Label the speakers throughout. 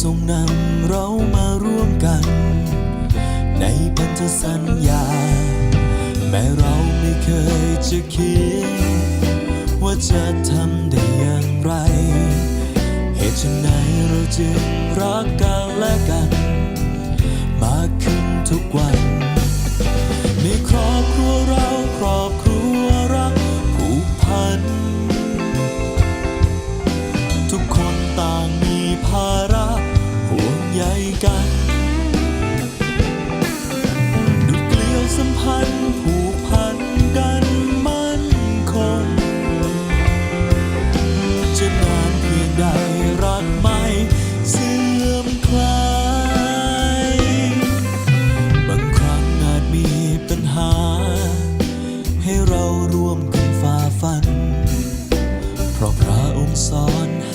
Speaker 1: ทรงนำเรามาร่วมกัน ในพันธสัญญา แม้เราไม่เคยจะคิด ว่าจะทำได้อย่างไร เหตุไหนเราจึงรักกันและกัน มากขึ้นทุกวัน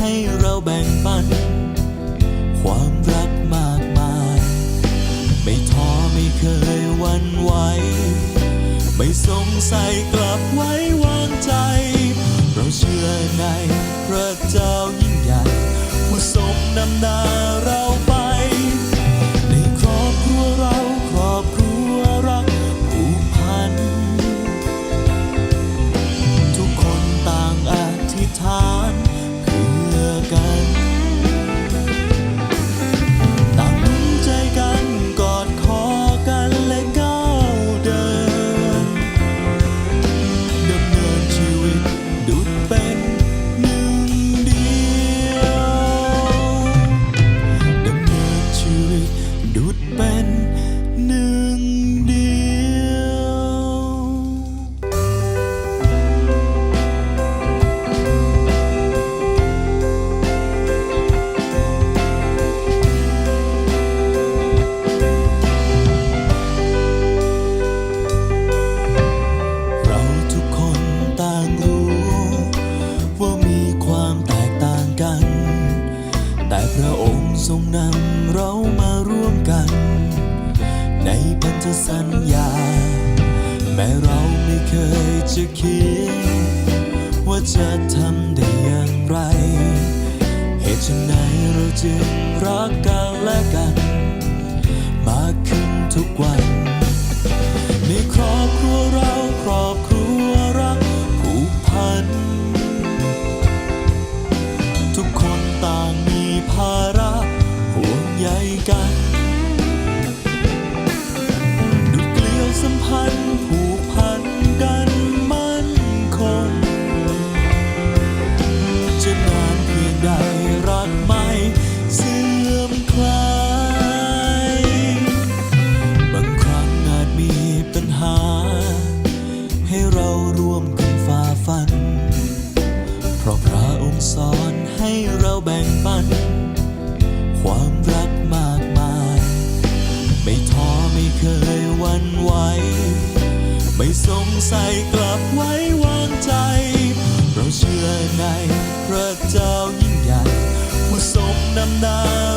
Speaker 1: ให้เราแบ่งปัน ความรักมากมาย ไม่ท้อไม่เคยวันไหวไม่สงสัยกลับไว้วางใจ เราเชื่อในพระเจ้า ดุดเป็นหนึ่ง แต่พระองค์ทรงนำเรามาร่วมกัน ในพันธสัญญา แม้เราไม่เคยจะคิด ว่าจะทำได้อย่างไร เหตุไหนเราจึงรักกันและกัน มากขึ้นทุกวัน กันดุดเกลียวสัมพันธ์ผูกพันกันมั่นคง จะนานเพียงใดรักไม่เสื่อมคลายบางครั้งอาจมีปัญหา ให้เราร่วมกันฝ่าฟัน เพราะพระองค์สอนให้เราแบ่งปัน ความรักันไหวไม่สงสัยกลับไว้วางใจ เราเชื่อในพระเจ้ายิ่งใหญ่ผู้ทรงนำนา